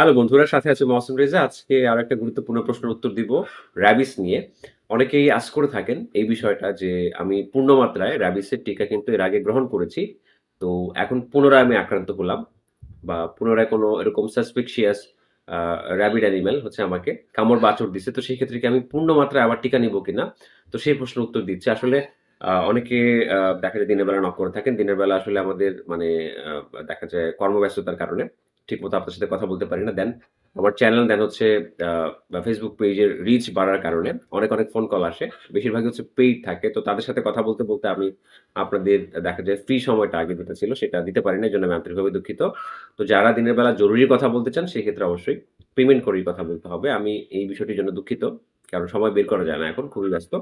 Hello বন্ধুরা, সাথে আছে মহসিন রেজা। আজকে আর একটা গুরুত্বপূর্ণ প্রশ্নের উত্তর দিব র্যাবিস নিয়ে। অনেকেই আস করে থাকেন এই বিষয়টা যে আমি পূর্ণমাত্রায় র্যাবিসের টিকা কিন্তু এর আগে গ্রহণ করেছি। তো এখন পুনরায় আমি আক্রান্ত হলাম বা পুনরায় কোনো এরকম সাসপিকশিয়াস র্যাবিড অ্যানিমেল হচ্ছে আমাকে কামড় বাচর দিছে। তো সেই ক্ষেত্রে কি আমি পূর্ণ মাত্রায় আবার টিকা নিব কিনা? তো সেই প্রশ্নের উত্তর দিচ্ছে। আসলে অনেকে দেখা যায় দিনের বেলা নক করে থাকেন। দিনের বেলা আসলে আমাদের মানে দেখা যায় কর্মব্যস্ততার কারণে। ঠিক মতো আপনার সাথে কথা বলতে পারি না। দেন আমার চ্যানেল দেন হচ্ছে ফেসবুক পেজের রিচ বাড়ার কারণে অনেক অনেক ফোন কল আসে। বেশিরভাগই হচ্ছে পেইড থাকে। তো তাদের সাথে কথা বলতে বলতে আমি আপনাদের দেখা যায় ফ্রি সময়টা আগে দিতে ছিল সেটা দিতে পারি না এই জন্য আমি আন্তরিকভাবে দুঃখিত। তো যারা দিনের বেলা জরুরি কথা বলতে চান সেই ক্ষেত্রে অবশ্যই পেমেন্ট করেই কথা বলতে হবে। আমি এই বিষয়টির জন্য দুঃখিত, কারণ সময় বের করা যায় না এখন, খুবই ব্যস্ত।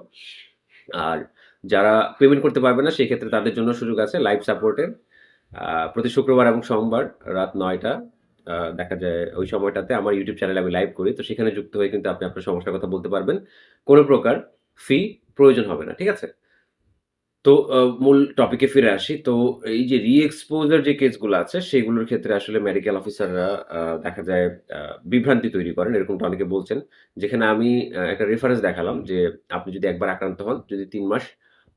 আর যারা পেমেন্ট করতে পারবে না সেই ক্ষেত্রে তাদের জন্য সুযোগ আছে। লাইভ সাপোর্টের প্রতি শুক্রবার এবং সোমবার রাত নয়টা দেখা যায় ওই সময়টাতে আমার ইউটিউব চ্যানেলে আমি লাইভ করি। তো সেখানে যুক্ত হয়ে কিন্তু আপনি আপনার সমস্যার কথা বলতে পারবেন। কোনো প্রকার ফি প্রয়োজন হবে না, ঠিক আছে? তো মূল টপিকে ফিরে আসি। তো, এই যে রি এক্সপোজার যে কেসগুলো আছে, সেগুলোর ক্ষেত্রে আসলে মেডিকেল অফিসাররা দেখা যায় বিভ্রান্তি তৈরি করেন, এরকমটা অনেকে বলছেন। যেখানে আমি একটা রেফারেন্স দেখালাম যে আপনি যদি একবার আক্রান্ত হন, যদি তিন মাস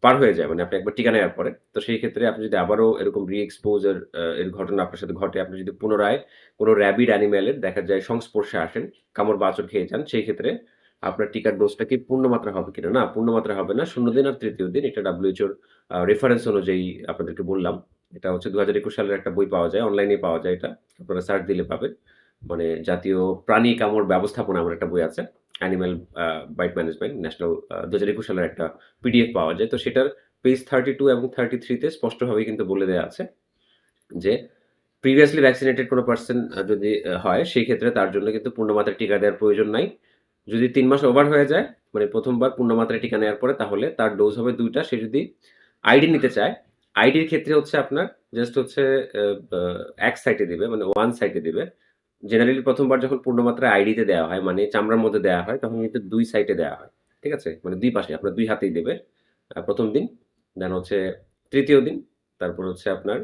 পার হয়ে যায় মানে আপনি একবার টিকা নেওয়ার পরে। তো সেই ক্ষেত্রে আপনি যদি আবারও এরকম রি এক্সপোজার এর ঘটনা আপনার সাথে ঘটে, আপনি যদি পুনরায় কোনো র্যাবিড অ্যানিম্যালের দেখা যায় সংস্পর্শে আসেন, কামড় বাচর খেয়ে যান, সেই ক্ষেত্রে আপনার টিকার ডোজটা কি পূর্ণমাত্রা হবে কিনা? না, পূর্ণমাত্রা হবে না, শূন্য দিন আর তৃতীয় দিন। এটা ডাব্লিউএইচওর রেফারেন্স অনুযায়ী আপনাদেরকে বললাম। এটা হচ্ছে দু হাজার একুশ সালের একটা বই পাওয়া যায় অনলাইনে পাওয়া যায় এটা। আপনারা সার্চ দিলে পাবেন। মানে জাতীয় প্রাণী কামড় ব্যবস্থাপনা আমার একটা বই আছে। অ্যানিম্যাল বাইট ম্যানেজমেন্ট ন্যাশনাল দু হাজার একুশ সালের একটা পিডিএফ পাওয়া যায়। তো সেটার পেজ থার্টি টু এবং থার্টি থ্রিতে স্পষ্টভাবে কিন্তু বলে দেওয়া আছে যে প্রিভিয়াসলি ভ্যাকসিনেটেড কোনো পার্সন যদি হয়, সেই ক্ষেত্রে তার জন্য কিন্তু পূর্ণমাত্রায় টিকা দেওয়ার প্রয়োজন নাই। যদি তিন মাস ওভার হয়ে যায় মানে প্রথমবার পূর্ণমাত্রায় টিকা নেওয়ার পরে, তাহলে তার ডোজ হবে দুইটা। সে যদি আইডি নিতে চায় আইডির ক্ষেত্রে হচ্ছে আপনার জাস্ট হচ্ছে এক সাইডে দিবে মানে ওয়ান সাইডে দিবে। জেনারেলি প্রথমবার যখন পূর্ণমাত্রায় আইডিতে দেওয়া হয় মানে চামড়ার মধ্যে দেওয়া হয়, তখন কিন্তু দুই সাইডে দেওয়া হয়, ঠিক আছে? মানে দুই পাশে, আপনার দুই হাতেই দেবে। প্রথম দিন দেন হচ্ছে তৃতীয় দিন, তারপর হচ্ছে আপনার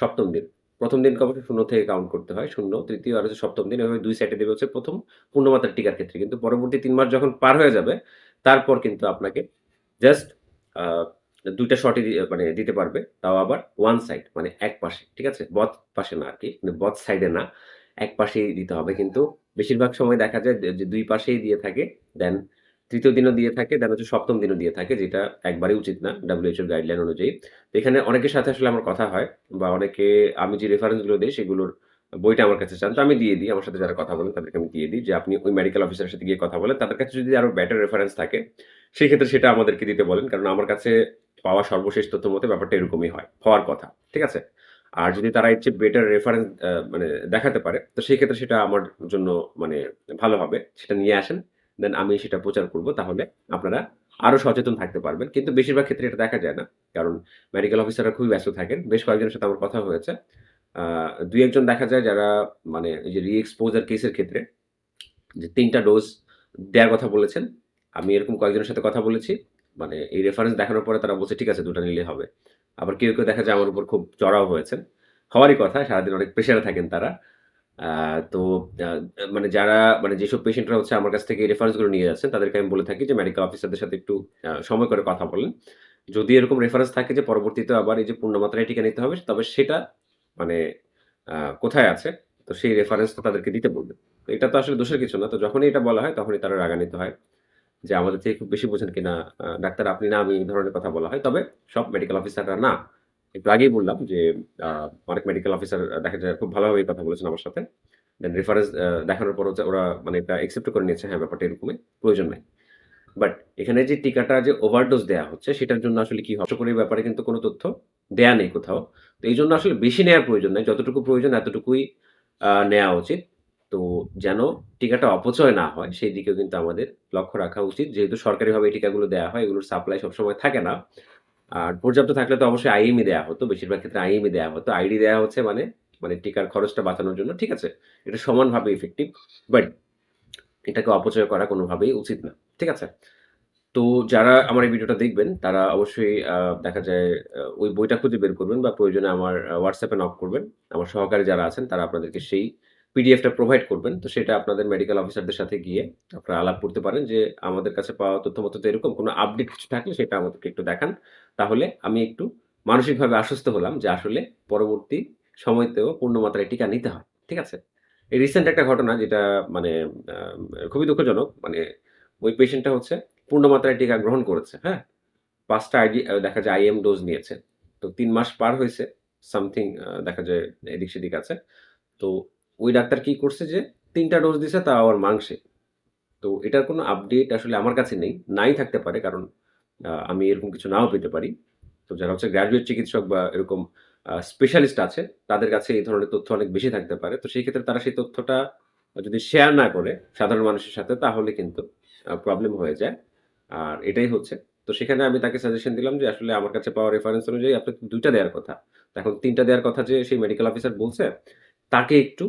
সপ্তম দিন। প্রথম দিন অবশ্যই শূন্য থেকে কাউন্ট করতে হয়, শূন্য, তৃতীয় আর হচ্ছে সপ্তম দিন, এভাবে দুই সাইডে দেবে হচ্ছে প্রথম পূর্ণমাত্রার টিকার ক্ষেত্রে। কিন্তু পরবর্তী তিন মাস যখন পার হয়ে যাবে, তারপর কিন্তু আপনাকে জাস্ট দুইটা শটই মানে দিতে পারবে, তাও আবার ওয়ান সাইড মানে এক পাশে, ঠিক আছে? বথ পাশে না আর কি মানে বথ সাইডে না। এক পাশেই দিতে হবে। কিন্তু বেশিরভাগ সময় দেখা যায় যে দুই পাশেই দিয়ে থাকে দেন তৃতীয় দিনও দিয়ে থাকে দেন হচ্ছে সপ্তম দিনও দিয়ে থাকে, যেটা একবারই উচিত না ডাব্লিউএইচওর গাইডলাইন অনুযায়ী। তো এখানে অনেকের সাথে আসলে আমার কথা হয় বা অনেকে আমি যে রেফারেন্সগুলো দিই সেগুলোর বইটা আমার কাছে চান, তো আমি দিয়ে দিই। আমার সাথে যারা কথা বলেন তাদেরকে আমি দিয়ে দিই যে, আপনি ওই মেডিকেল অফিসারের সাথে গিয়ে কথা বলেন। তাদের কাছে যদি আরও বেটার রেফারেন্স থাকে, সেই ক্ষেত্রে সেটা আমাদেরকে দিতে বলেন। কারণ আমার কাছে পাওয়া সর্বশেষ তথ্য মতে ব্যাপারটা এরকমই হয়, হওয়ার কথা। ঠিক আছে? আর যদি তারা এর বেটার রেফারেন্স মানে দেখাতে পারে, তো সেই ক্ষেত্রে সেটা আমার জন্য মানে ভালো হবে। সেটা নিয়ে আসেন দেন আমি সেটা প্রচার করব। তাহলে আপনারা আরও সচেতন থাকতে পারবেন। কিন্তু বেশিরভাগ ক্ষেত্রে এটা দেখা যায় না। কারণ মেডিকেল অফিসাররা খুবই ব্যস্ত থাকেন। বেশ কয়েকজনের সাথে আমার কথা হয়েছে। দুই একজন দেখা যায় যারা মানে এই যে রি এক্সপোজার কেসের ক্ষেত্রে, যে তিনটা ডোজ দেওয়ার কথা বলেছেন। আমি এরকম কয়েকজনের সাথে কথা বলেছি। মানে এই রেফারেন্স দেখানোর পরে তারা বলছে, ঠিক আছে, দুটো নিলে হবে। আবার কেউ কেউ দেখা যায় আমার উপর খুব চড়াও হয়েছেন। হওয়ারই কথা, সারাদিন অনেক প্রেশারে থাকেন তারা। তো মানে যারা মানে যেসব পেশেন্টরা হচ্ছে আমার কাছ থেকে রেফারেন্সগুলো নিয়ে যাচ্ছেন, তাদেরকে আমি বলে থাকি যে মেডিকেল অফিসারদের সাথে একটু সময় করে কথা বলেন। যদি এরকম রেফারেন্স থাকে যে পরবর্তীতে আবার এই যে পূর্ণমাত্রায় টিকা নিতে হবে, তবে সেটা মানে কোথায় আছে? তো সেই রেফারেন্সটা তাদেরকে দিতে বলবে তো এটা তো আসলে দোষের কিছু না, তো যখনই এটা বলা হয়, তখনই তারা রাগান্বিত হয়। যে আমাদের থেকে খুব বেশি বোঝেন কিনা ডাক্তার আপনি না আমি এই ধরনের কথা বলা হয়, তবে সব মেডিকেল অফিসাররা না, একটু আগেই বললাম যে অনেক মেডিকেল অফিসার দেখা যায় খুব ভালোভাবে এই কথা বলেছেন আমার সাথে। দেন রেফারেন্স দেখানোর পর ওরা মানে এটা অ্যাকসেপ্ট করে নিয়েছে হ্যাঁ ব্যাপারটা এরকমই প্রয়োজন নাই। বাট এখানে যে টিকাটা যে ওভারডোজ দেওয়া হচ্ছে, সেটার জন্য আসলে কি হবে করে ব্যাপারে কিন্তু কোনো তথ্য দেয়া নেই কোথাও। তো এই জন্য আসলে বেশি নেওয়ার প্রয়োজন নেই, যতটুকু প্রয়োজন এতটুকুই নেওয়া উচিত। তো যেন টিকাটা অপচয় না হয়, সেই দিকেও কিন্তু আমাদের লক্ষ্য রাখা উচিত। যেহেতু সরকারিভাবে এই টিকাগুলো দেওয়া হয়, এগুলোর সাপ্লাই সবসময় থাকে না। আর পর্যাপ্ত থাকলে তো অবশ্যই আইএমই দেওয়া হতো, বেশিরভাগ ক্ষেত্রে আইএমই দেওয়া হতো। আইডি দেওয়া হচ্ছে মানে মানে টিকার খরচটা বাঁচানোর জন্য, ঠিক আছে? এটা সমানভাবে ইফেক্টিভ বাট এটাকে অপচয় করা কোনোভাবেই উচিত না, ঠিক আছে? তো যারা আমার এই ভিডিওটা দেখবেন, তারা অবশ্যই দেখা যায় ওই বইটা খুঁজে বের করবেন বা প্রয়োজনে আমার হোয়াটসঅ্যাপে নক করবেন। আমার সহকারী যারা আছেন, তারা আপনাদেরকে সেই পিডিএফটা প্রোভাইড করবেন। তো সেটা আপনাদের মেডিকেল অফিসারদের সাথে গিয়ে আপনারা আলাপ করতে পারেন যে, "আমাদের কাছে পাওয়া তথ্যমত তো এরকম। কোনো আপডেট কিছু থাকলে সেটা আমাদেরকে একটু দেখান। তাহলে আমি একটু মানসিকভাবে আশ্বস্ত হলাম যে আসলে পরবর্তী সময়তেও পূর্ণ মাত্রায় টিকা নিতে হয়।" ঠিক আছে? এই রিসেন্ট একটা ঘটনা যেটা মানে খুবই দুঃখজনক। মানে ওই পেশেন্টটা হচ্ছে পূর্ণ মাত্রায় টিকা গ্রহণ করেছে। হ্যাঁ? পাঁচটা আইডি দেখা যায় আইএম ডোজ নিয়েছে। তো তিন মাস পার হয়েছে সামথিং দেখা যায় এদিক-সেদিক আছে। তো ওই ডাক্তার কি করছে যে তিনটা ডোজ দিছে তা আবার মাংসে। তো এটার কোনো আপডেট আসলে আমার কাছে নেই। নাই থাকতে পারে কারণ আমি এরকম কিছু নাও পেতে পারি। তো যারা হচ্ছে গ্র্যাজুয়েট চিকিৎসক বা এরকম স্পেশালিস্ট আছে তাদের কাছে এই ধরনের তথ্য অনেক বেশি থাকতে পারে। তো সেই ক্ষেত্রে তারা সেই তথ্যটা যদি শেয়ার না করে সাধারণ মানুষের সাথে তাহলে কিন্তু প্রবলেম হয়ে যায়। আর এটাই হচ্ছে। তো সেখানে আমি তাকে সাজেশন দিলাম যে আসলে আমার কাছে পাওয়া রেফারেন্স অনুযায়ী আপনি দুইটা দেওয়ার কথা। এখন ৩ টা দেয়ার কথা যে সেই মেডিকেল অফিসার বলছে, তাকে একটু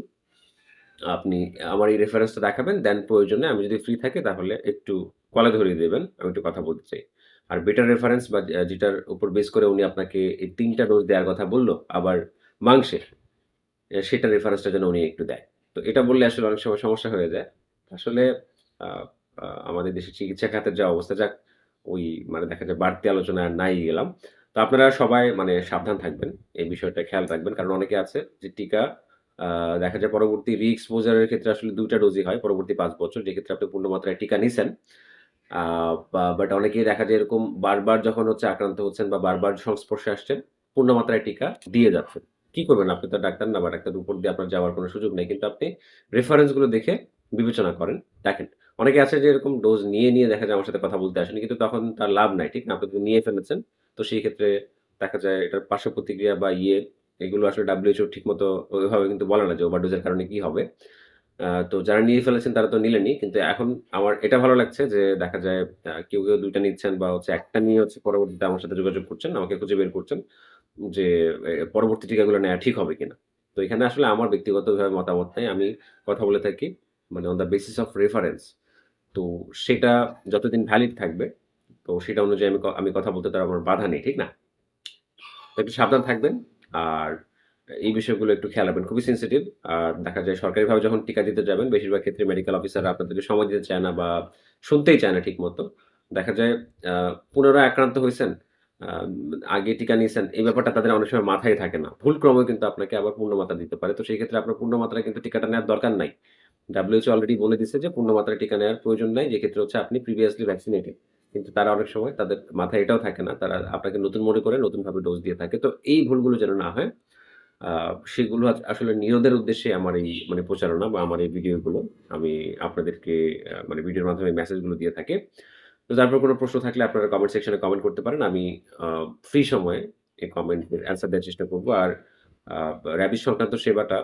আপনি আমার এই রেফারেন্সটা দেখাবেন। দেন প্রয়োজনে আমি যদি ফ্রি থাকি তাহলে একটু কলে ধরিয়ে দেবেন আমি একটু কথা বলতে চাই। আর বেটার রেফারেন্স বা যেটার উপর বেস করে উনি আপনাকে এই তিনটা ডোজ দেওয়ার কথা বলল, আবার মাংসে, এ সেটার রেফারেন্সটা যেন উনি একটু দেয়। তো এটা বললে আসলে অনেক সময় সমস্যা হয়ে যায়। আসলে আমাদের দেশের চিকিৎসা খাতের যা অবস্থা যাক, ওই মানে দেখা যায় বাড়তি আলোচনা আর নাই গেলাম। তো আপনারা সবাই মানে সাবধান থাকবেন। এই বিষয়টা খেয়াল রাখবেন। কারণ অনেকে আছে যে টিকা দেখা যায় পরবর্তী রি-এক্সপোজার এর ক্ষেত্রে আসলে দুইটা ডোজই হয় পরবর্তী পাঁচ বছর। যেক্ষেত্রে আপনি পূর্ণ মাত্রায় টিকা নিছেন। বাট অনেকেই দেখা যায় এরকম বারবার যখন হচ্ছে আক্রান্ত হচ্ছেন বা বারবার সংস্পর্শে আসছেন, পূর্ণ মাত্রায় টিকা দিয়ে যাচ্ছেন। কি করবেন? আপনি তো ডাক্তার না বা ডাক্তারের উপর দিয়ে আপনার যাওয়ার কোনো সুযোগ নেই। কিন্তু আপনি রেফারেন্সগুলো দেখে বিবেচনা করেন। দেখেন, অনেকে আছে যে এরকম ডোজ নিয়ে, নিয়ে দেখা যায় আমার সাথে কথা বলতে আসেনি। কিন্তু তখন তার লাভ নাই। ঠিক না? আপনি নিয়ে ফেলেছেন। তো সেই ক্ষেত্রে দেখা যায় এটার পার্শ্ব প্রতিক্রিয়া বা ইয়ে এগুলো আসলে WHO ঠিকমতো ওইভাবে কিন্তু বলে না যে ওভারডোজ এর কারণে কি হবে। তো যারা নিয়ে ফেলেছেন তারা তো নিলেনি কিন্তু এখন আমার এটা ভালো লাগছে যে দেখা যায় কেউ, কেউ দুইটা নিচ্ছেন বা হচ্ছে একটা নিয়ে হচ্ছে পরবর্তীতে আমার সাথে যোগাযোগ করছেন। আমাকে খুঁজে বের করছেন যে পরবর্তী টিকাগুলো নেওয়া ঠিক হবে কিনা। তো এখানে আসলে আমার ব্যক্তিগতভাবে মতামত নেই আমি কথা বলে থাকি মানে on the basis of reference. তো সেটা যতদিন ভ্যালিড থাকবে, তো সেটা অনুযায়ী আমি আমি কথা বলতে তো আর আমার বাধা নেই। ঠিক না? একটু সাবধান থাকবেন। আর এই বিষয়গুলো একটু খেয়াল রাখবেন। খুবই সেন্সিটিভ আর দেখা যায় সরকারিভাবে যখন টিকা দিতে যাবেন, বেশিরভাগ ক্ষেত্রে মেডিকেল অফিসাররা আপনাদেরকে সময় দিতে চায় না বা শুনতেই চায় না ঠিকমতো। দেখা যায় পুনরায় আক্রান্ত হয়েছেন আগে টিকা নিয়েছেন, এই ব্যাপারটা তাদের অনেক সময় মাথায় থাকে না। ভুলক্রমেও কিন্তু আপনাকে আবার পূর্ণ মাত্রা দিতে পারে। তো সেই ক্ষেত্রে আপনার পূর্ণ মাত্রায় কিন্তু টিকাটা নেওয়ার দরকার নাই। WHO অলরেডি বলে দিচ্ছে যে পূর্ণ মাত্রায় টিকা নেওয়ার প্রয়োজন নাই। যে ক্ষেত্রে হচ্ছে আপনি প্রিভিয়াসলি ভ্যাকসিনেটেড। কিন্তু তারা অনেক সময় তাদের মাথায় এটাও থাকে না। তারা আপনাকে নতুন মনে করে নতুনভাবে ডোজ দিয়ে থাকে। তো এই ভুলগুলো যেন না হয়, সেগুলো আসলে নিরোধের উদ্দেশ্যে আমার এই মানে প্রচারণা বা আমার এই ভিডিওগুলো। আমি আপনাদেরকে মানে ভিডিওর মাধ্যমে মেসেজগুলো দিয়ে থাকি। তো তারপর কোনো প্রশ্ন থাকলে আপনারা কমেন্ট সেকশনে কমেন্ট করতে পারেন। আমি ফ্রি সময়ে এই কমেন্টের অ্যান্সার দেওয়ার চেষ্টা করব আর আ র‍্যাবিস সংক্রান্ত সেবাটা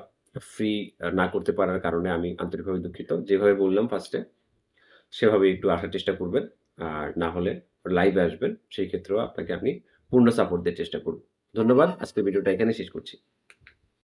ফ্রি না করতে পারার কারণে আমি আন্তরিকভাবে দুঃখিত। যেভাবে বললাম ফার্স্টে, সেভাবে একটু আসার চেষ্টা করবেন। আর না হলে লাইভে আসবেন। সেই ক্ষেত্রেও আপনাকে আপনি পূর্ণ সাপোর্ট দেওয়ার চেষ্টা করুন ধন্যবাদ। আজকের ভিডিওটা এখানে শেষ করছি।